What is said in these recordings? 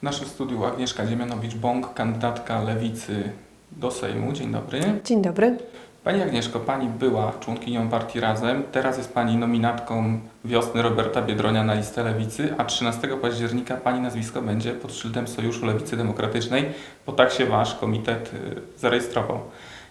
W naszym studiu Agnieszka Dziemianowicz-Bąk, kandydatka Lewicy do Sejmu. Dzień dobry. Dzień dobry. Pani Agnieszko, Pani była członkinią partii Razem, teraz jest Pani nominatką wiosny Roberta Biedronia na listę Lewicy, a 13 października Pani nazwisko będzie pod szyldem Sojuszu Lewicy Demokratycznej, bo tak się Wasz komitet y, zarejestrował.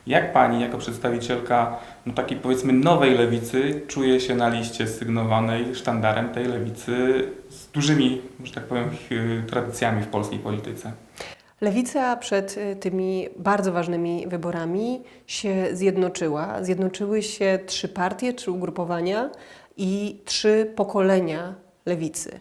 Jak Pani, jako przedstawicielka no, takiej powiedzmy nowej lewicy, czuje się na liście sygnowanej sztandarem tej lewicy z dużymi, że tak powiem, y, tradycjami w polskiej polityce? Lewica przed y, tymi bardzo ważnymi wyborami się zjednoczyła. Zjednoczyły się trzy partie, trzy ugrupowania i trzy pokolenia lewicy.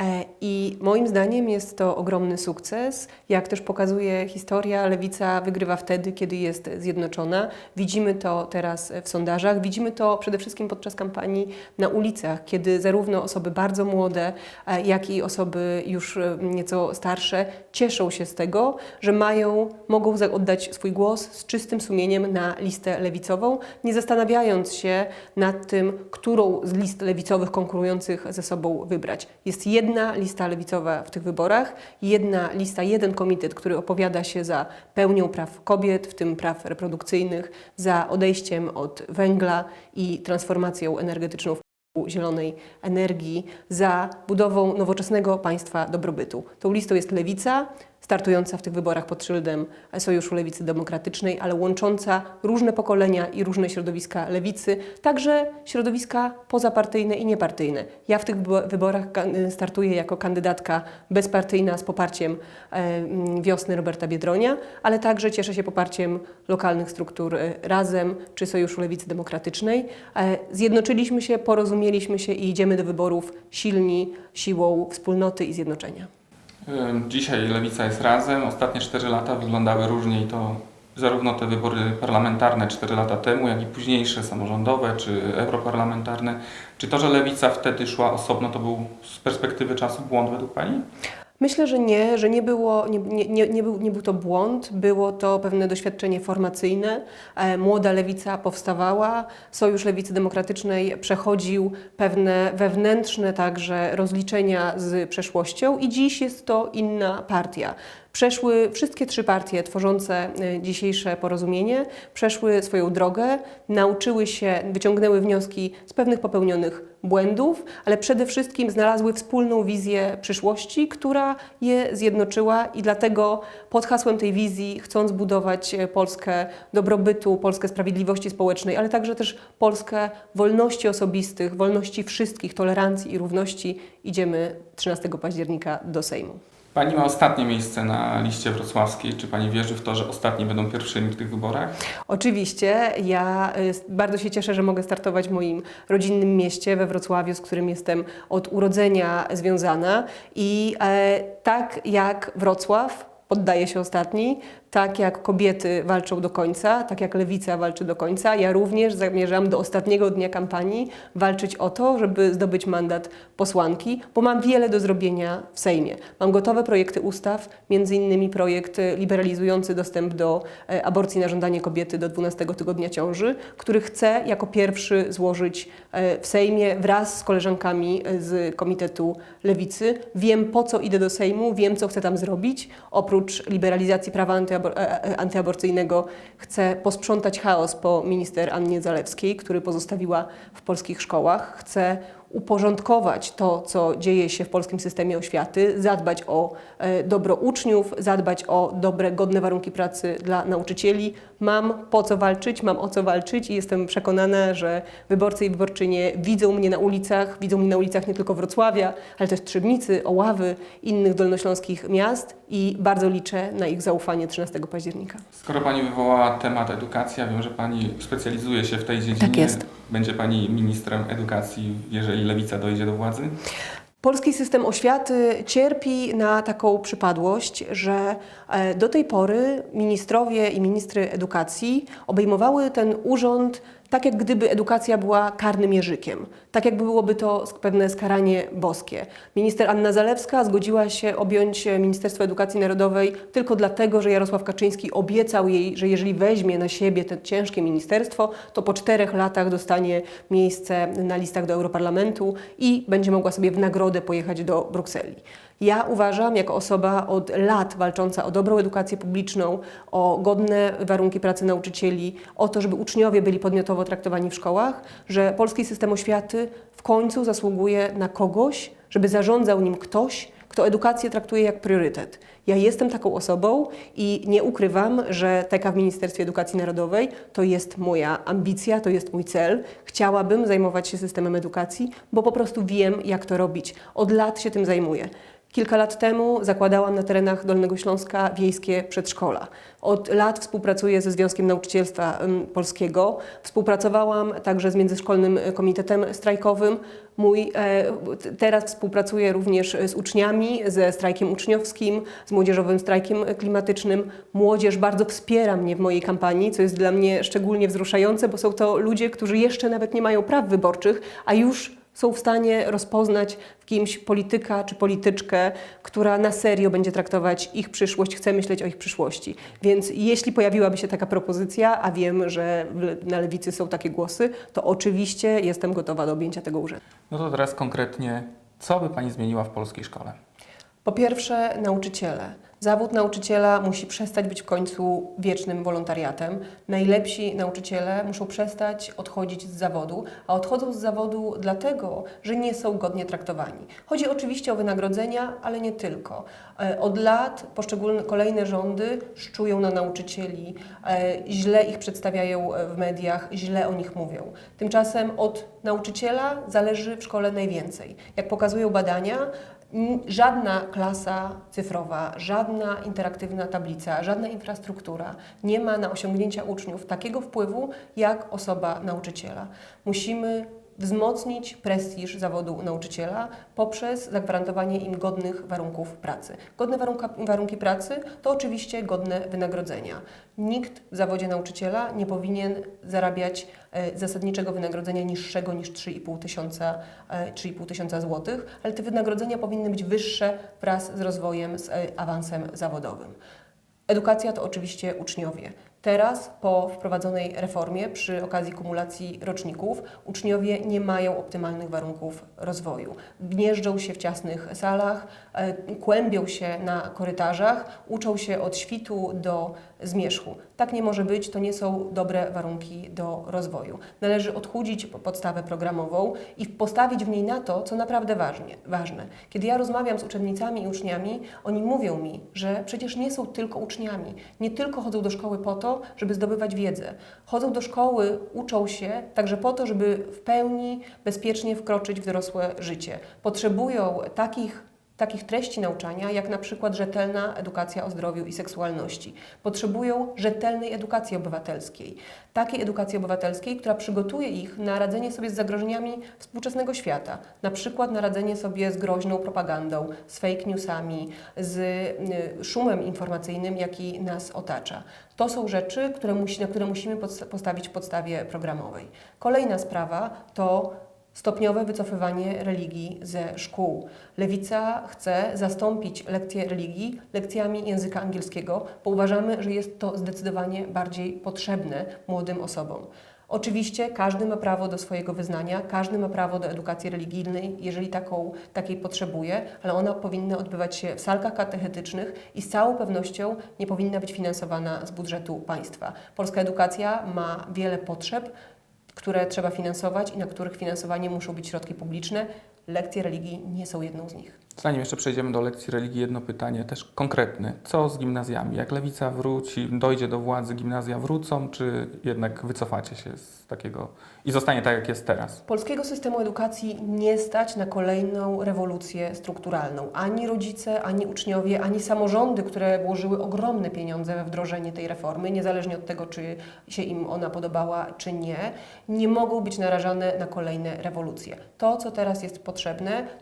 E, I moim zdaniem jest to ogromny sukces. Jak też pokazuje historia, lewica wygrywa wtedy, kiedy jest zjednoczona. Widzimy to teraz w sondażach, widzimy to przede wszystkim podczas kampanii na ulicach, kiedy zarówno osoby bardzo młode, e, jak i osoby już e, nieco starsze cieszą się z tego, że mają, mogą oddać swój głos z czystym sumieniem na listę lewicową, nie zastanawiając się nad tym, którą z list lewicowych konkurujących ze sobą wybrać. Jest jedna lista lewicowa w tych wyborach, jedna lista, jeden komitet, który opowiada się za pełnią praw kobiet, w tym praw reprodukcyjnych, za odejściem od węgla i transformacją energetyczną zielonej energii, za budową nowoczesnego państwa dobrobytu. Tą listą jest lewica, startująca w tych wyborach pod szyldem Sojuszu Lewicy Demokratycznej, ale łącząca różne pokolenia i różne środowiska lewicy, także środowiska pozapartyjne i niepartyjne. Ja w tych wybo- wyborach startuję jako kandydatka bezpartyjna z poparciem wiosny Roberta Biedronia, ale także cieszę się poparciem lokalnych struktur e, Razem czy Sojuszu Lewicy Demokratycznej. E, Zjednoczyliśmy się, porozumieliśmy się i idziemy do wyborów silni siłą wspólnoty i zjednoczenia. Dzisiaj lewica jest razem. Ostatnie 4 lata wyglądały różnie i to zarówno te wybory parlamentarne 4 lata temu, jak i późniejsze samorządowe czy europarlamentarne. Czy to, że lewica wtedy szła osobno, to był z perspektywy czasu błąd według Pani? Myślę, że nie, że nie, było, nie, nie, nie, był, nie był to błąd, było to pewne doświadczenie formacyjne. E, Młoda lewica powstawała, Sojusz Lewicy Demokratycznej przechodził pewne wewnętrzne także rozliczenia z przeszłością i dziś jest to inna partia. Przeszły wszystkie trzy partie tworzące e, dzisiejsze porozumienie, przeszły swoją drogę, nauczyły się, wyciągnęły wnioski z pewnych popełnionych błędów, ale przede wszystkim znalazły wspólną wizję przyszłości, która je zjednoczyła i dlatego pod hasłem tej wizji, chcąc budować e, Polskę dobrobytu, Polskę sprawiedliwości społecznej, ale także też Polskę wolności osobistych, wolności wszystkich, tolerancji i równości, idziemy 13 października do Sejmu. Pani ma ostatnie miejsce na liście wrocławskiej. Czy Pani wierzy w to, że ostatni będą pierwszymi w tych wyborach? Oczywiście, ja y, bardzo się cieszę, że mogę startować w moim rodzinnym mieście we Wrocławiu, z którym jestem od urodzenia związana. I e, tak jak Wrocław poddaje się ostatni, tak jak kobiety walczą do końca, tak jak lewica walczy do końca, ja również zamierzam do ostatniego dnia kampanii walczyć o to, żeby zdobyć mandat posłanki, bo mam wiele do zrobienia w Sejmie. Mam gotowe projekty ustaw, między innymi projekt liberalizujący dostęp do e, aborcji na żądanie kobiety do 12 tygodnia ciąży, który chcę jako pierwszy złożyć e, w Sejmie wraz z koleżankami e, z Komitetu Lewicy. Wiem po co idę do Sejmu, wiem co chcę tam zrobić. Oprócz liberalizacji prawa antyabor- e, antyaborcyjnego chcę posprzątać chaos po minister Annie Zalewskiej, który pozostawiła w polskich szkołach. Chcę uporządkować to, co dzieje się w polskim systemie oświaty, zadbać o e, dobro uczniów, zadbać o dobre, godne warunki pracy dla nauczycieli. Mam po co walczyć, mam o co walczyć i jestem przekonana, że wyborcy i wyborczynie widzą mnie na ulicach, widzą mnie na ulicach nie tylko Wrocławia, ale też Trzebnicy, Oławy, innych dolnośląskich miast i bardzo liczę na ich zaufanie 13 października. Skoro Pani wywołała temat edukacja, wiem, że Pani specjalizuje się w tej dziedzinie. Tak jest. Będzie Pani ministrem edukacji, jeżeli lewica dojdzie do władzy? Polski system oświaty cierpi na taką przypadłość, że e, do tej pory ministrowie i ministry edukacji obejmowały ten urząd tak, jak gdyby edukacja była karnym jeżykiem, tak jak byłoby to pewne skaranie boskie. Minister Anna Zalewska zgodziła się objąć e, Ministerstwo Edukacji Narodowej tylko dlatego, że Jarosław Kaczyński obiecał jej, że jeżeli weźmie na siebie to ciężkie ministerstwo, to po czterech latach dostanie miejsce na listach do Europarlamentu i będzie mogła sobie w nagrodę pojechać do Brukseli. Ja uważam, jako osoba od lat walcząca o dobrą edukację publiczną, o godne warunki pracy nauczycieli, o to, żeby uczniowie byli podmiotowo traktowani w szkołach, że polski system oświaty w końcu zasługuje na kogoś, żeby zarządzał nim ktoś, kto edukację traktuje jak priorytet. Ja jestem taką osobą i nie ukrywam, że taka w Ministerstwie Edukacji Narodowej to jest moja ambicja, to jest mój cel. Chciałabym zajmować się systemem edukacji, bo po prostu wiem, jak to robić. Od lat się tym zajmuję. Kilka lat temu zakładałam na terenach Dolnego Śląska wiejskie przedszkola. Od lat współpracuję ze Związkiem Nauczycielstwa Polskiego. Współpracowałam także z Międzyszkolnym Komitetem Strajkowym. Mój, e, teraz współpracuję również z uczniami, ze strajkiem uczniowskim, z młodzieżowym strajkiem klimatycznym. Młodzież bardzo wspiera mnie w mojej kampanii, co jest dla mnie szczególnie wzruszające, bo są to ludzie, którzy jeszcze nawet nie mają praw wyborczych, a już są w stanie rozpoznać w kimś polityka czy polityczkę, która na serio będzie traktować ich przyszłość, chce myśleć o ich przyszłości. Więc jeśli pojawiłaby się taka propozycja, a wiem, że na lewicy są takie głosy, to oczywiście jestem gotowa do objęcia tego urzędu. No to teraz konkretnie, co by Pani zmieniła w polskiej szkole? Po pierwsze, nauczyciele. Zawód nauczyciela musi przestać być w końcu wiecznym wolontariatem. Najlepsi nauczyciele muszą przestać odchodzić z zawodu, a odchodzą z zawodu dlatego, że nie są godnie traktowani. Chodzi oczywiście o wynagrodzenia, ale nie tylko. E, Od lat poszczególne kolejne rządy szczują na nauczycieli, e, źle ich przedstawiają e, w mediach, źle o nich mówią. Tymczasem od nauczyciela zależy w szkole najwięcej. Jak pokazują badania, Żadna klasa cyfrowa, żadna interaktywna tablica, żadna infrastruktura nie ma na osiągnięcia uczniów takiego wpływu jak osoba nauczyciela. Musimy wzmocnić prestiż zawodu nauczyciela poprzez zagwarantowanie im godnych warunków pracy. Godne warunka, warunki pracy to oczywiście godne wynagrodzenia. Nikt w zawodzie nauczyciela nie powinien zarabiać e, zasadniczego wynagrodzenia niższego niż 3,5 tysiąca, e, 3,5 tysiąca złotych, ale te wynagrodzenia powinny być wyższe wraz z rozwojem, z e, awansem zawodowym. Edukacja to oczywiście uczniowie. Teraz, po wprowadzonej reformie, przy okazji kumulacji roczników, uczniowie nie mają optymalnych warunków rozwoju. Gnieżdżą się w ciasnych salach, e, kłębią się na korytarzach, uczą się od świtu do zmierzchu. Tak nie może być, to nie są dobre warunki do rozwoju. Należy odchudzić po- podstawę programową i postawić w niej na to, co naprawdę ważne. Kiedy ja rozmawiam z uczennicami i uczniami, oni mówią mi, że przecież nie są tylko uczniami, nie tylko chodzą do szkoły po to, żeby zdobywać wiedzę. Chodzą do szkoły, uczą się także po to, żeby w pełni bezpiecznie wkroczyć w dorosłe życie. Potrzebują takich takich treści nauczania, jak na przykład rzetelna edukacja o zdrowiu i seksualności. Potrzebują rzetelnej edukacji obywatelskiej. Takiej edukacji obywatelskiej, która przygotuje ich na radzenie sobie z zagrożeniami współczesnego świata. Na przykład na radzenie sobie z groźną propagandą, z fake newsami, z y, szumem informacyjnym, jaki nas otacza. To są rzeczy, które musi, na które musimy postawić w podstawie programowej. Kolejna sprawa to Stopniowe wycofywanie religii ze szkół. Lewica chce zastąpić lekcje religii lekcjami języka angielskiego, bo uważamy, że jest to zdecydowanie bardziej potrzebne młodym osobom. Oczywiście każdy ma prawo do swojego wyznania, każdy ma prawo do edukacji religijnej, jeżeli taką, takiej potrzebuje, ale ona powinna odbywać się w salkach katechetycznych i z całą pewnością nie powinna być finansowana z budżetu państwa. Polska edukacja ma wiele potrzeb, które trzeba finansować i na których finansowanie muszą być środki publiczne. Lekcje religii nie są jedną z nich. Zanim jeszcze przejdziemy do lekcji religii, jedno pytanie też konkretne. Co z gimnazjami? Jak lewica wróci, dojdzie do władzy, gimnazja wrócą, czy jednak wycofacie się z takiego i zostanie tak, jak jest teraz? Polskiego systemu edukacji nie stać na kolejną rewolucję strukturalną. Ani rodzice, ani uczniowie, ani samorządy, które włożyły ogromne pieniądze we wdrożenie tej reformy, niezależnie od tego, czy się im ona podobała, czy nie, nie mogą być narażane na kolejne rewolucje. To, co teraz jest potrzebne,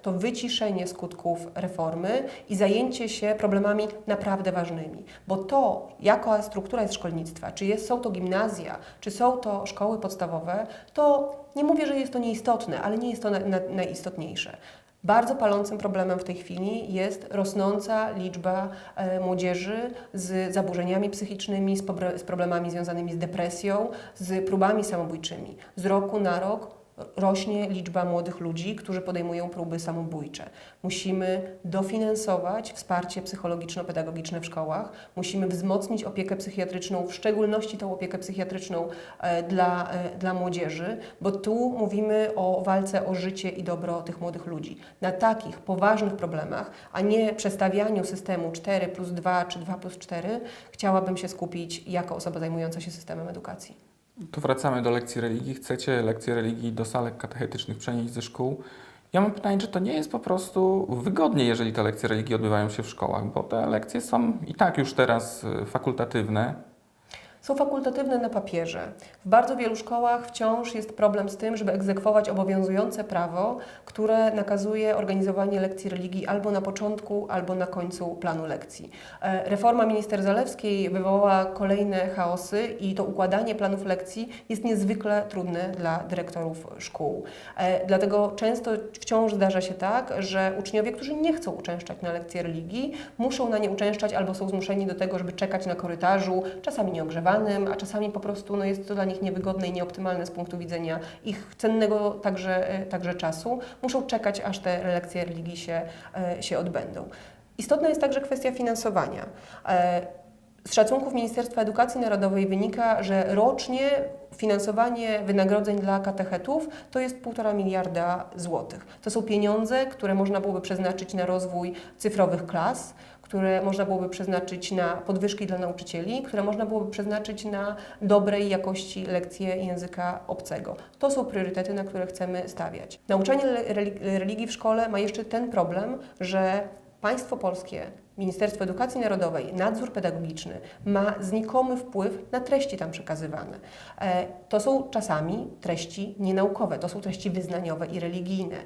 to wyciszenie skutków reformy i zajęcie się problemami naprawdę ważnymi. Bo to, jaka struktura jest szkolnictwa, czy jest, są to gimnazja, czy są to szkoły podstawowe, to nie mówię, że jest to nieistotne, ale nie jest to na, na, najistotniejsze. Bardzo palącym problemem w tej chwili jest rosnąca liczba e, młodzieży z zaburzeniami psychicznymi, z problemami związanymi z depresją, z próbami samobójczymi. Z roku na rok rośnie liczba młodych ludzi, którzy podejmują próby samobójcze. Musimy dofinansować wsparcie psychologiczno-pedagogiczne w szkołach, musimy wzmocnić opiekę psychiatryczną, w szczególności tą opiekę psychiatryczną e, dla, e, dla młodzieży, bo tu mówimy o walce o życie i dobro tych młodych ludzi. Na takich poważnych problemach, a nie przestawianiu systemu 4 plus 2 czy 2 plus 4, chciałabym się skupić jako osoba zajmująca się systemem edukacji. Tu wracamy do lekcji religii. Chcecie lekcje religii do salek katechetycznych przenieść ze szkół. Ja mam pytanie, czy to nie jest po prostu wygodnie, jeżeli te lekcje religii odbywają się w szkołach, bo te lekcje są i tak już teraz y, fakultatywne. Są fakultatywne na papierze. W bardzo wielu szkołach wciąż jest problem z tym, żeby egzekwować obowiązujące prawo, które nakazuje organizowanie lekcji religii albo na początku, albo na końcu planu lekcji. E, Reforma minister Zalewskiej wywołała kolejne chaosy i to układanie planów lekcji jest niezwykle trudne dla dyrektorów szkół. E, Dlatego często wciąż zdarza się tak, że uczniowie, którzy nie chcą uczęszczać na lekcje religii, muszą na nie uczęszczać albo są zmuszeni do tego, żeby czekać na korytarzu, czasami nieogrzewanym, a czasami po prostu no, jest to dla nich niewygodne i nieoptymalne z punktu widzenia ich cennego także, e, także czasu. Muszą czekać, aż te lekcje religii się, e, się odbędą. Istotna jest także kwestia finansowania. E, Z szacunków Ministerstwa Edukacji Narodowej wynika, że rocznie finansowanie wynagrodzeń dla katechetów to jest 1,5 miliarda złotych. To są pieniądze, które można byłoby przeznaczyć na rozwój cyfrowych klas, które można byłoby przeznaczyć na podwyżki dla nauczycieli, które można byłoby przeznaczyć na dobrej jakości lekcje języka obcego. To są priorytety, na które chcemy stawiać. Nauczanie religii w szkole ma jeszcze ten problem, że państwo polskie, Ministerstwo Edukacji Narodowej, nadzór pedagogiczny ma znikomy wpływ na treści tam przekazywane. E, To są czasami treści nienaukowe, to są treści wyznaniowe i religijne.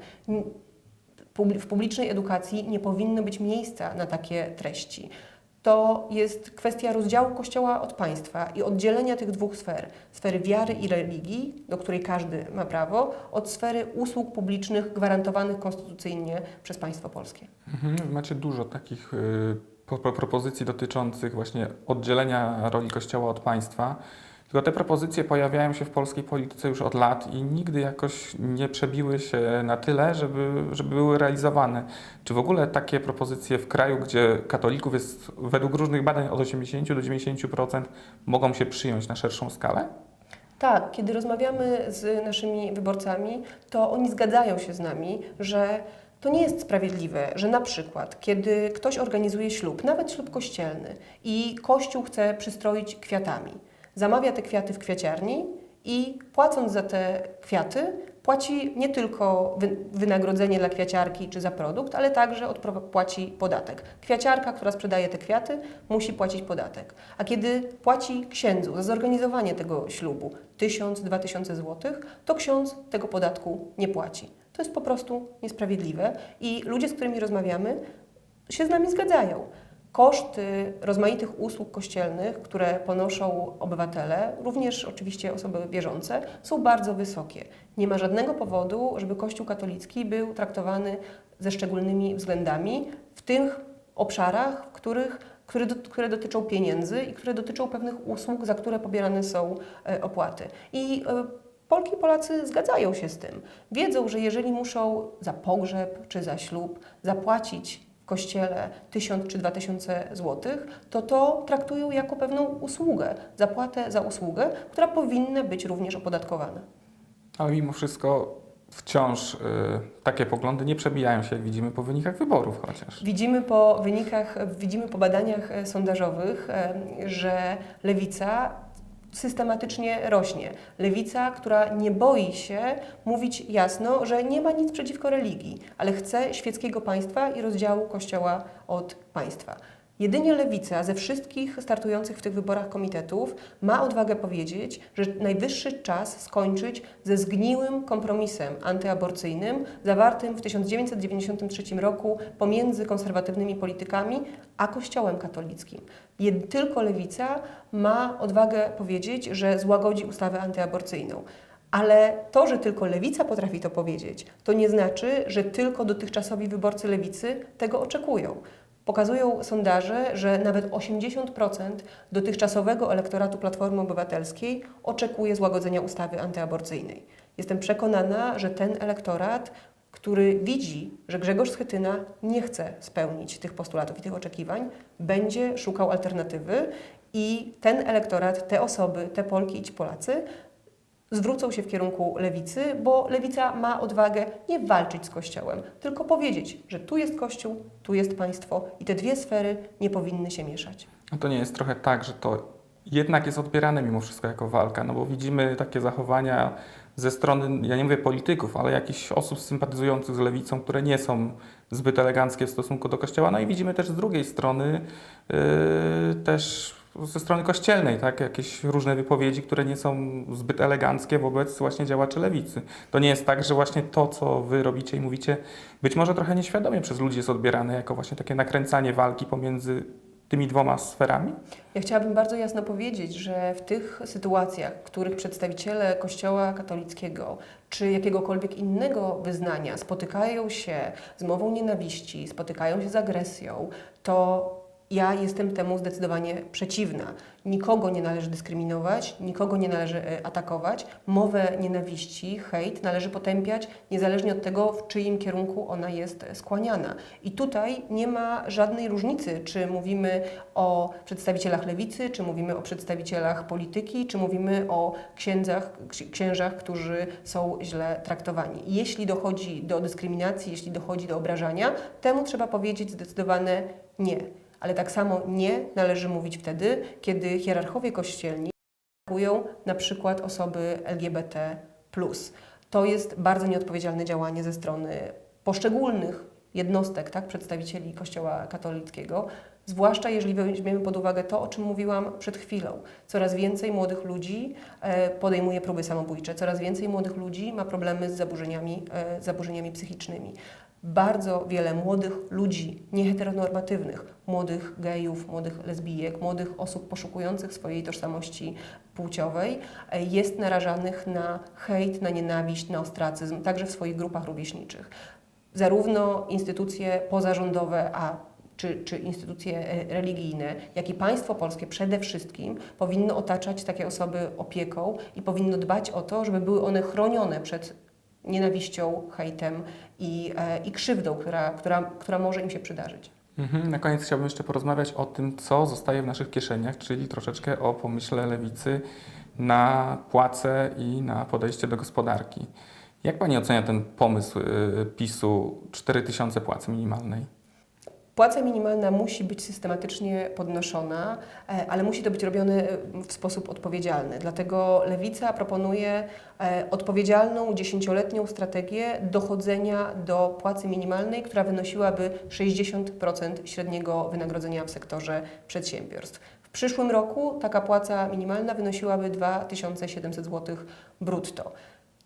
W publicznej edukacji nie powinno być miejsca na takie treści. To jest kwestia rozdziału Kościoła od państwa i oddzielenia tych dwóch sfer sfery wiary i religii, do której każdy ma prawo, od sfery usług publicznych gwarantowanych konstytucyjnie przez państwo polskie. Mhm, macie dużo takich y, po, po, propozycji dotyczących właśnie oddzielenia roli Kościoła od państwa. Tylko te propozycje pojawiają się w polskiej polityce już od lat i nigdy jakoś nie przebiły się na tyle, żeby, żeby były realizowane. Czy w ogóle takie propozycje w kraju, gdzie katolików jest według różnych badań od 80 do 90% mogą się przyjąć na szerszą skalę? Tak, kiedy rozmawiamy z naszymi wyborcami, to oni zgadzają się z nami, że to nie jest sprawiedliwe, że na przykład, kiedy ktoś organizuje ślub, nawet ślub kościelny, i kościół chce przystroić kwiatami, zamawia te kwiaty w kwiaciarni i płacąc za te kwiaty, płaci nie tylko wy- wynagrodzenie dla kwiaciarki czy za produkt, ale także płaci podatek. Kwiaciarka, która sprzedaje te kwiaty, musi płacić podatek. A kiedy płaci księdzu za zorganizowanie tego ślubu 1000-2000 zł, to ksiądz tego podatku nie płaci. To jest po prostu niesprawiedliwe i ludzie, z którymi rozmawiamy, się z nami zgadzają. Koszty rozmaitych usług kościelnych, które ponoszą obywatele, również oczywiście osoby wierzące, są bardzo wysokie. Nie ma żadnego powodu, żeby Kościół katolicki był traktowany ze szczególnymi względami w tych obszarach, w których, które, do, które dotyczą pieniędzy i które dotyczą pewnych usług, za które pobierane są e, opłaty. I e, Polki i Polacy zgadzają się z tym. Wiedzą, że jeżeli muszą za pogrzeb czy za ślub zapłacić kościele 1000 czy 2000 złotych, to to traktują jako pewną usługę, zapłatę za usługę, która powinna być również opodatkowana. Ale mimo wszystko wciąż y, takie poglądy nie przebijają się, jak widzimy po wynikach wyborów chociaż. Widzimy po wynikach, widzimy po badaniach e, sondażowych, e, że lewica systematycznie rośnie. Lewica, która nie boi się mówić jasno, że nie ma nic przeciwko religii, ale chce świeckiego państwa i rozdziału Kościoła od państwa. Jedynie lewica ze wszystkich startujących w tych wyborach komitetów ma odwagę powiedzieć, że najwyższy czas skończyć ze zgniłym kompromisem antyaborcyjnym zawartym w 1993 roku pomiędzy konserwatywnymi politykami a Kościołem katolickim. Tylko lewica ma odwagę powiedzieć, że złagodzi ustawę antyaborcyjną. Ale to, że tylko lewica potrafi to powiedzieć, to nie znaczy, że tylko dotychczasowi wyborcy lewicy tego oczekują. Pokazują sondaże, że nawet 80% dotychczasowego elektoratu Platformy Obywatelskiej oczekuje złagodzenia ustawy antyaborcyjnej. Jestem przekonana, że ten elektorat, który widzi, że Grzegorz Schetyna nie chce spełnić tych postulatów i tych oczekiwań, będzie szukał alternatywy i ten elektorat, te osoby, te Polki i ci Polacy zwrócą się w kierunku lewicy, bo lewica ma odwagę nie walczyć z Kościołem, tylko powiedzieć, że tu jest Kościół, tu jest państwo i te dwie sfery nie powinny się mieszać. No to nie jest trochę tak, że to jednak jest odbierane mimo wszystko jako walka, no bo widzimy takie zachowania ze strony, ja nie mówię polityków, ale jakichś osób sympatyzujących z lewicą, które nie są zbyt eleganckie w stosunku do Kościoła. No i widzimy też z drugiej strony yy, też ze strony kościelnej, tak, jakieś różne wypowiedzi, które nie są zbyt eleganckie wobec właśnie działaczy lewicy. To nie jest tak, że właśnie to, co wy robicie i mówicie, być może trochę nieświadomie przez ludzi jest odbierane jako właśnie takie nakręcanie walki pomiędzy tymi dwoma sferami? Ja chciałabym bardzo jasno powiedzieć, że w tych sytuacjach, w których przedstawiciele Kościoła katolickiego czy jakiegokolwiek innego wyznania spotykają się z mową nienawiści, spotykają się z agresją, to ja jestem temu zdecydowanie przeciwna. Nikogo nie należy dyskryminować, nikogo nie należy e, atakować. Mowę nienawiści, hejt należy potępiać niezależnie od tego, w czyim kierunku ona jest skłaniana. I tutaj nie ma żadnej różnicy, czy mówimy o przedstawicielach lewicy, czy mówimy o przedstawicielach polityki, czy mówimy o księdzach, ksi- księżach, którzy są źle traktowani. Jeśli dochodzi do dyskryminacji, jeśli dochodzi do obrażania, temu trzeba powiedzieć zdecydowane nie. Ale tak samo nie należy mówić wtedy, kiedy hierarchowie kościelni atakują na przykład osoby LGBT. To jest bardzo nieodpowiedzialne działanie ze strony poszczególnych jednostek, tak, przedstawicieli Kościoła katolickiego, zwłaszcza jeżeli weźmiemy pod uwagę to, o czym mówiłam przed chwilą. Coraz więcej młodych ludzi e, podejmuje próby samobójcze, coraz więcej młodych ludzi ma problemy z zaburzeniami, e, zaburzeniami psychicznymi. Bardzo wiele młodych ludzi nieheteronormatywnych, młodych gejów, młodych lesbijek, młodych osób poszukujących swojej tożsamości płciowej e, jest narażanych na hejt, na nienawiść, na ostracyzm, także w swoich grupach rówieśniczych. Zarówno instytucje pozarządowe, a czy, czy instytucje e, religijne, jak i państwo polskie przede wszystkim powinno otaczać takie osoby opieką i powinno dbać o to, żeby były one chronione przed nienawiścią, hejtem i, e, i krzywdą, która, która, która może im się przydarzyć. Mhm. Na koniec chciałbym jeszcze porozmawiać o tym, co zostaje w naszych kieszeniach, czyli troszeczkę o pomyśle lewicy na płace i na podejście do gospodarki. Jak Pani ocenia ten pomysł y, PiSu 4000 płacy minimalnej? Płaca minimalna musi być systematycznie podnoszona, e, ale musi to być robione e, w sposób odpowiedzialny. Dlatego Lewica proponuje e, odpowiedzialną, dziesięcioletnią strategię dochodzenia do płacy minimalnej, która wynosiłaby 60% średniego wynagrodzenia w sektorze przedsiębiorstw. W przyszłym roku taka płaca minimalna wynosiłaby 2700 zł brutto.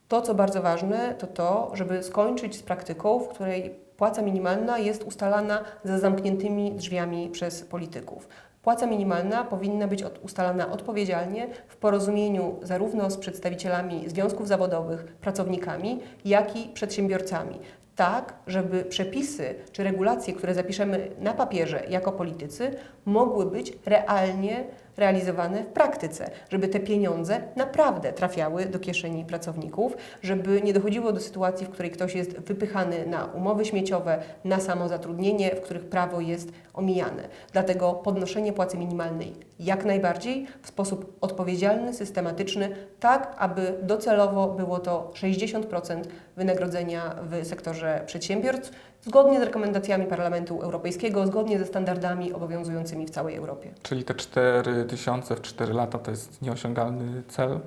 To, co bardzo ważne, to to, żeby skończyć z praktyką, w której płaca minimalna jest ustalana za zamkniętymi drzwiami przez polityków. Płaca minimalna powinna być ustalana odpowiedzialnie w porozumieniu zarówno z przedstawicielami związków zawodowych, pracownikami, jak i przedsiębiorcami. Tak, żeby przepisy czy regulacje, które zapiszemy na papierze jako politycy, mogły być realnie realizowane w praktyce, żeby te pieniądze naprawdę trafiały do kieszeni pracowników, żeby nie dochodziło do sytuacji, w której ktoś jest wypychany na umowy śmieciowe, na samozatrudnienie, w których prawo jest omijane. Dlatego podnoszenie płacy minimalnej jak najbardziej w sposób odpowiedzialny, systematyczny, tak aby docelowo było to 60% wynagrodzenia w sektorze przedsiębiorstw, zgodnie z rekomendacjami Parlamentu Europejskiego, zgodnie ze standardami obowiązującymi w całej Europie. Czyli te 4000 w 4 lata to jest nieosiągalny cel?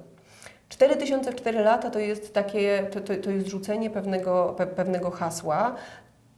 4000 w 4 lata to jest takie, to, to, to jest rzucenie pewnego, pe, pewnego hasła.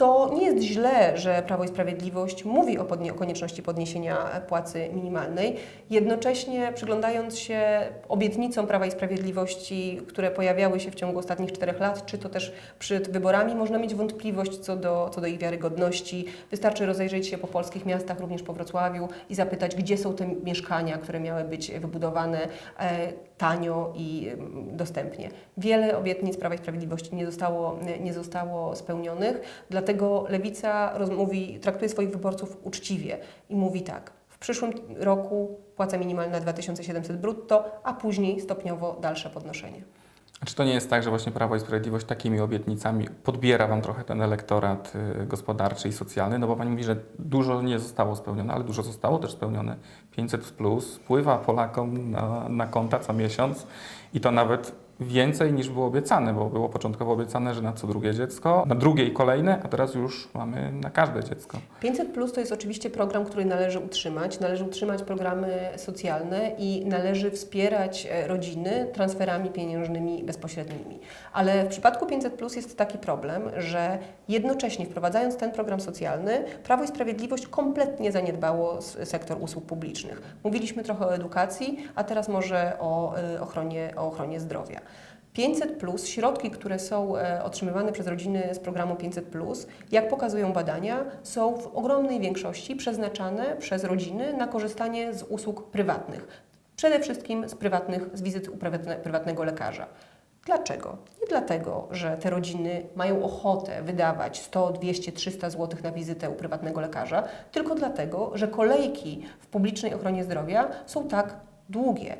To nie jest źle, że Prawo i Sprawiedliwość mówi o, o konieczności podniesienia płacy minimalnej. Jednocześnie przyglądając się obietnicom Prawa i Sprawiedliwości, które pojawiały się w ciągu ostatnich czterech lat, czy to też przed wyborami, można mieć wątpliwość co do, co do ich wiarygodności. Wystarczy rozejrzeć się po polskich miastach, również po Wrocławiu i zapytać, gdzie są te mieszkania, które miały być wybudowane e, tanio i mm, dostępnie. Wiele obietnic Prawa i Sprawiedliwości nie zostało, nie zostało spełnionych, dlatego Dlatego Lewica mówi, traktuje swoich wyborców uczciwie i mówi tak. W przyszłym roku płaca minimalna 2700 brutto, a później stopniowo dalsze podnoszenie. Czy to nie jest tak, że właśnie Prawo i Sprawiedliwość takimi obietnicami podbiera Wam trochę ten elektorat y, gospodarczy i socjalny? No bo Pani mówi, że dużo nie zostało spełnione, ale dużo zostało też spełnione. 500 plus wpływa Polakom na, na konta co miesiąc i to nawet więcej niż było obiecane, bo było początkowo obiecane, że na co drugie dziecko, na drugie i kolejne, a teraz już mamy na każde dziecko. 500 Plus to jest oczywiście program, który należy utrzymać. Należy utrzymać programy socjalne i należy wspierać e, rodziny transferami pieniężnymi bezpośrednimi. Ale w przypadku 500 Plus jest taki problem, że jednocześnie wprowadzając ten program socjalny, Prawo i Sprawiedliwość kompletnie zaniedbało sektor usług publicznych. Mówiliśmy trochę o edukacji, a teraz może o e, ochronie, o ochronie zdrowia. 500 plus, środki, które są e, otrzymywane przez rodziny z programu 500 plus, jak pokazują badania, są w ogromnej większości przeznaczane przez rodziny na korzystanie z usług prywatnych. Przede wszystkim z prywatnych, z wizyt u prywatne, prywatnego lekarza. Dlaczego? Nie dlatego, że te rodziny mają ochotę wydawać 100, 200, 300 zł na wizytę u prywatnego lekarza, tylko dlatego, że kolejki w publicznej ochronie zdrowia są tak długie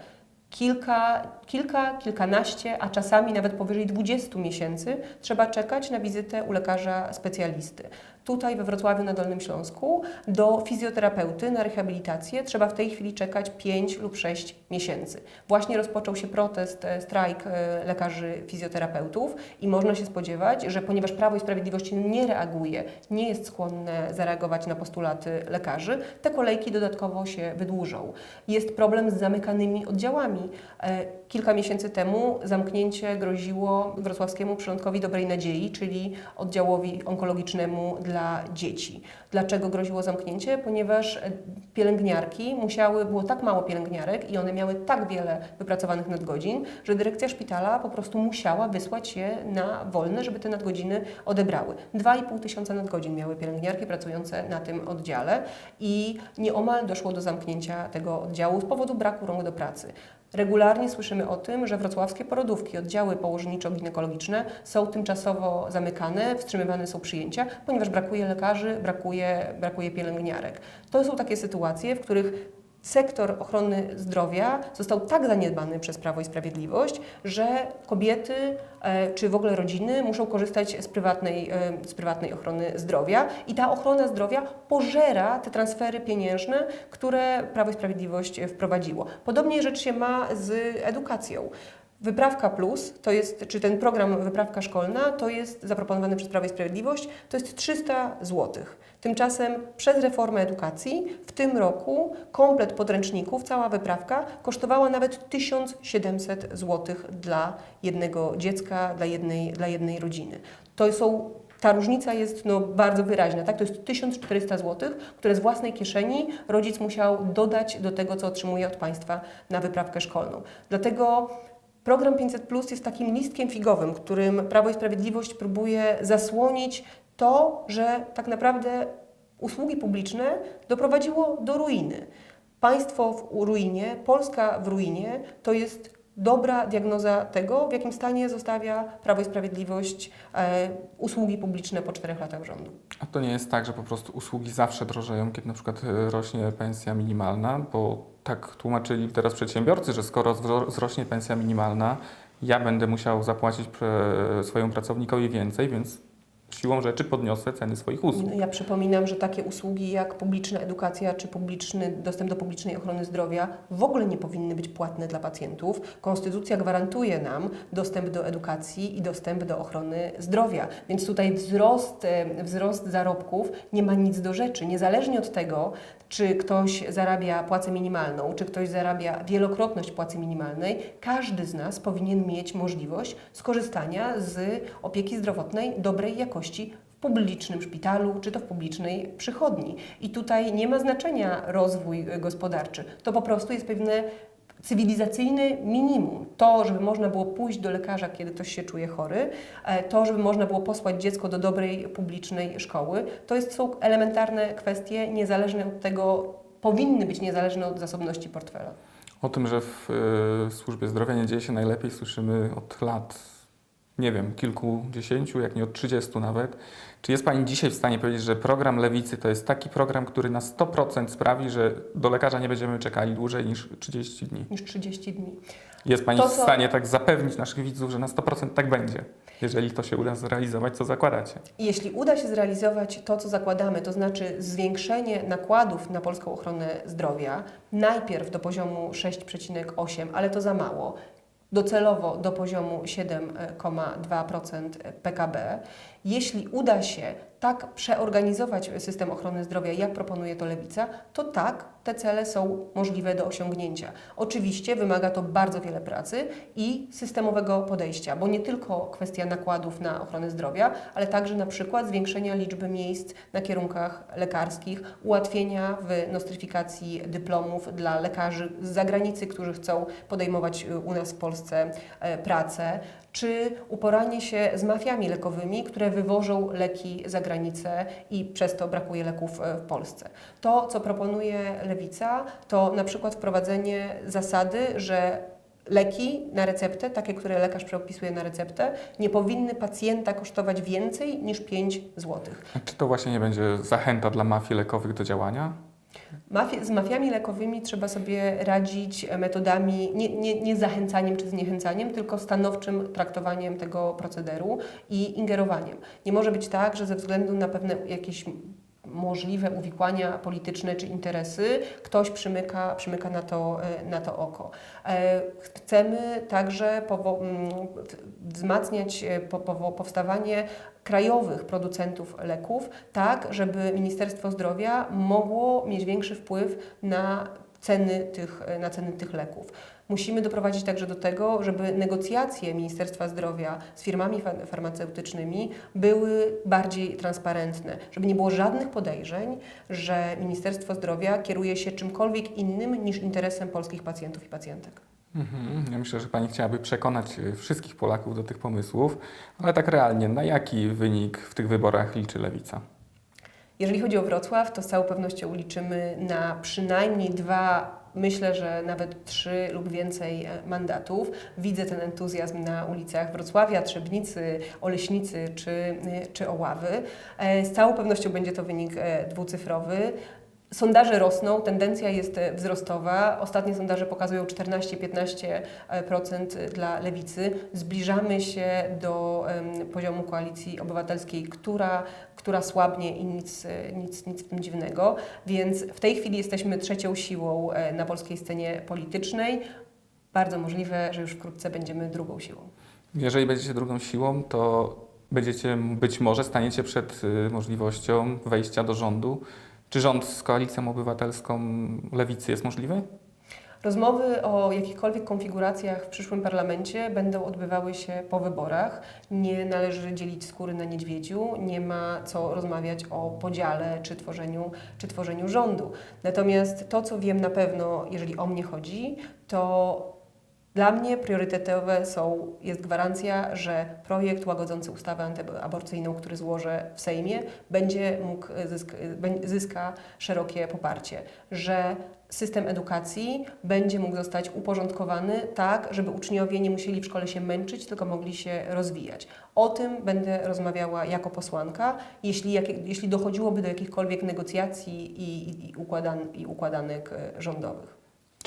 kilka, kilka, kilkanaście, a czasami nawet powyżej 20 miesięcy trzeba czekać na wizytę u lekarza specjalisty. Tutaj we Wrocławiu na Dolnym Śląsku do fizjoterapeuty na rehabilitację trzeba w tej chwili czekać 5 lub 6 miesięcy. Właśnie rozpoczął się protest, e, strajk e, lekarzy fizjoterapeutów i można się spodziewać, że ponieważ Prawo i Sprawiedliwość nie reaguje, nie jest skłonne zareagować na postulaty lekarzy, te kolejki dodatkowo się wydłużą. Jest problem z zamykanymi oddziałami. E, Kilka miesięcy temu zamknięcie groziło wrocławskiemu przylądkowi Dobrej Nadziei, czyli oddziałowi onkologicznemu dla dzieci. Dlaczego groziło zamknięcie? Ponieważ e, pielęgniarki musiały, było tak mało pielęgniarek i one miały tak wiele wypracowanych nadgodzin, że dyrekcja szpitala po prostu musiała wysłać je na wolne, żeby te nadgodziny odebrały. 2,5 tysiąca nadgodzin miały pielęgniarki pracujące na tym oddziale i nieomal doszło do zamknięcia tego oddziału z powodu braku rąk do pracy. Regularnie słyszymy o tym, że wrocławskie porodówki, oddziały położniczo-ginekologiczne są tymczasowo zamykane, wstrzymywane są przyjęcia, ponieważ brakuje lekarzy, brakuje, brakuje pielęgniarek. To są takie sytuacje, w których sektor ochrony zdrowia został tak zaniedbany przez Prawo i Sprawiedliwość, że kobiety e, czy w ogóle rodziny muszą korzystać z prywatnej, e, z prywatnej ochrony zdrowia i ta ochrona zdrowia pożera te transfery pieniężne, które Prawo i Sprawiedliwość wprowadziło. Podobnie rzecz się ma z edukacją. Wyprawka Plus, to jest, czy ten program Wyprawka Szkolna, to jest zaproponowany przez Prawo i Sprawiedliwość, to jest 300 zł. Tymczasem przez reformę edukacji w tym roku komplet podręczników, cała wyprawka kosztowała nawet 1700 zł dla jednego dziecka, dla jednej, dla jednej rodziny. To są ta różnica jest no, bardzo wyraźna. Tak? To jest 1400 zł, które z własnej kieszeni rodzic musiał dodać do tego, co otrzymuje od państwa na wyprawkę szkolną. Dlatego program 500 Plus jest takim listkiem figowym, którym Prawo i Sprawiedliwość próbuje zasłonić to, że tak naprawdę usługi publiczne doprowadziło do ruiny. Państwo w ruinie, Polska w ruinie to jest dobra diagnoza tego, w jakim stanie zostawia Prawo i Sprawiedliwość e, usługi publiczne po czterech latach rządu. A to nie jest tak, że po prostu usługi zawsze drożeją, kiedy na przykład e, rośnie pensja minimalna, bo tak tłumaczyli teraz przedsiębiorcy, że skoro wzro- wzrośnie pensja minimalna, ja będę musiał zapłacić pre- swojemu pracownikowi więcej, więc siłą rzeczy podniosę ceny swoich usług. No, Ja przypominam, że takie usługi jak publiczna edukacja czy publiczny dostęp do publicznej ochrony zdrowia w ogóle nie powinny być płatne dla pacjentów. Konstytucja gwarantuje nam dostęp do edukacji i dostęp do ochrony zdrowia, więc tutaj wzrost, e, wzrost zarobków nie ma nic do rzeczy. Niezależnie od tego, czy ktoś zarabia płacę minimalną, czy ktoś zarabia wielokrotność płacy minimalnej, każdy z nas powinien mieć możliwość skorzystania z opieki zdrowotnej dobrej jakości w publicznym szpitalu, czy to w publicznej przychodni. I tutaj nie ma znaczenia rozwój y, gospodarczy. To po prostu jest pewne cywilizacyjny minimum. To, żeby można było pójść do lekarza, kiedy ktoś się czuje chory, e, to, żeby można było posłać dziecko do dobrej publicznej szkoły, to jest, są elementarne kwestie niezależne od tego, powinny być niezależne od zasobności portfela. O tym, że w y, służbie zdrowia nie dzieje się najlepiej, słyszymy od lat. Nie wiem, kilkudziesięciu, jak nie od 30 nawet. Czy jest Pani dzisiaj w stanie powiedzieć, że program Lewicy to jest taki program, który na 100% sprawi, że do lekarza nie będziemy czekali dłużej niż 30 dni? Niż 30 dni. Jest Pani To, w stanie tak zapewnić naszych widzów, że na 100% tak będzie, jeżeli to się uda zrealizować, co zakładacie? Jeśli uda się zrealizować to, co zakładamy, to znaczy zwiększenie nakładów na polską ochronę zdrowia, najpierw do poziomu 6,8, ale to za mało, docelowo do poziomu 7,2% PKB. Jeśli uda się tak przeorganizować system ochrony zdrowia, jak proponuje to Lewica, to tak, te cele są możliwe do osiągnięcia. Oczywiście wymaga to bardzo wiele pracy i systemowego podejścia, bo nie tylko kwestia nakładów na ochronę zdrowia, ale także na przykład zwiększenia liczby miejsc na kierunkach lekarskich, ułatwienia w nostryfikacji dyplomów dla lekarzy z zagranicy, którzy chcą podejmować u nas w Polsce e, pracę, czy uporanie się z mafiami lekowymi, które wywożą leki za granicę i przez to brakuje leków e, w Polsce. To, co proponuje Lewica, to na przykład wprowadzenie zasady, że leki na receptę, takie, które lekarz przepisuje na receptę, nie powinny pacjenta kosztować więcej niż 5 zł. Czy to właśnie nie będzie zachęta dla mafii lekowych do działania? Mafie, z mafiami lekowymi trzeba sobie radzić metodami nie, nie, nie zachęcaniem czy zniechęcaniem, tylko stanowczym traktowaniem tego procederu i ingerowaniem. Nie może być tak, że ze względu na pewne jakieś możliwe uwikłania polityczne czy interesy, ktoś przymyka, przymyka na, to, e, na to oko. E, Chcemy także wzmacniać e, powstawanie krajowych producentów leków, tak żeby Ministerstwo Zdrowia mogło mieć większy wpływ na ceny tych, na ceny tych leków. Musimy doprowadzić także do tego, żeby negocjacje Ministerstwa Zdrowia z firmami fa- farmaceutycznymi były bardziej transparentne, żeby nie było żadnych podejrzeń, że Ministerstwo Zdrowia kieruje się czymkolwiek innym niż interesem polskich pacjentów i pacjentek. Mhm. Ja myślę, że Pani chciałaby przekonać e, wszystkich Polaków do tych pomysłów, ale tak realnie, na jaki wynik w tych wyborach liczy Lewica? Jeżeli chodzi o Wrocław, to z całą pewnością liczymy na przynajmniej dwa, myślę, że nawet trzy lub więcej e, mandatów. Widzę ten entuzjazm na ulicach Wrocławia, Trzebnicy, Oleśnicy czy, e, czy Oławy. E, Z całą pewnością będzie to wynik dwucyfrowy. Sondaże rosną, tendencja jest e, wzrostowa. Ostatnie sondaże pokazują 14-15% dla lewicy. Zbliżamy się do em, poziomu koalicji obywatelskiej, która, która słabnie i nic, e, nic, nic w tym dziwnego. Więc w tej chwili jesteśmy trzecią siłą e, na polskiej scenie politycznej. Bardzo możliwe, że już wkrótce będziemy drugą siłą. Jeżeli będziecie drugą siłą, to będziecie być może staniecie przed y, możliwością wejścia do rządu. Czy rząd z koalicją obywatelską lewicy jest możliwy? Rozmowy o jakichkolwiek konfiguracjach w przyszłym parlamencie będą odbywały się po wyborach. Nie należy dzielić skóry na niedźwiedziu, nie ma co rozmawiać o podziale czy tworzeniu, czy tworzeniu rządu. Natomiast to, co wiem na pewno, jeżeli o mnie chodzi, to dla mnie priorytetowe są, jest gwarancja, że projekt łagodzący ustawę antyaborcyjną, który złożę w Sejmie, będzie mógł zysk, zyska szerokie poparcie, że system edukacji będzie mógł zostać uporządkowany tak, żeby uczniowie nie musieli w szkole się męczyć, tylko mogli się rozwijać. O tym będę rozmawiała jako posłanka. Jeśli, jakie, jeśli dochodziłoby do jakichkolwiek negocjacji i, i, i, układan, i układanek e, rządowych.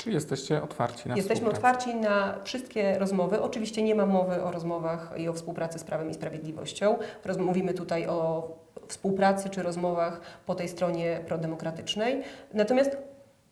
Czy jesteście otwarci na Jesteśmy otwarci na wszystkie rozmowy. Oczywiście nie ma mowy o rozmowach i o współpracy z Prawem i Sprawiedliwością. Mówimy tutaj o współpracy czy rozmowach po tej stronie prodemokratycznej. Natomiast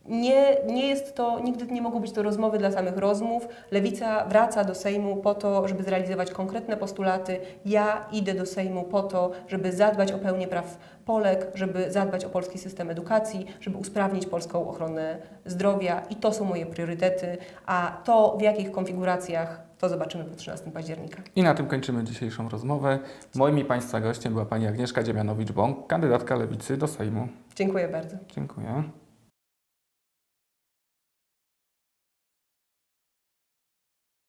nie, nie jest to, nigdy nie mogą być to rozmowy dla samych rozmów. Lewica wraca do Sejmu po to, żeby zrealizować konkretne postulaty. Ja idę do Sejmu po to, żeby zadbać o pełnię praw Polek, żeby zadbać o polski system edukacji, żeby usprawnić polską ochronę zdrowia i to są moje priorytety, a to w jakich konfiguracjach to zobaczymy po 13 października. I na tym kończymy dzisiejszą rozmowę. Moim i Państwa gościem była Pani Agnieszka Dziemianowicz-Bąk, kandydatka lewicy do Sejmu. Dziękuję bardzo. Dziękuję.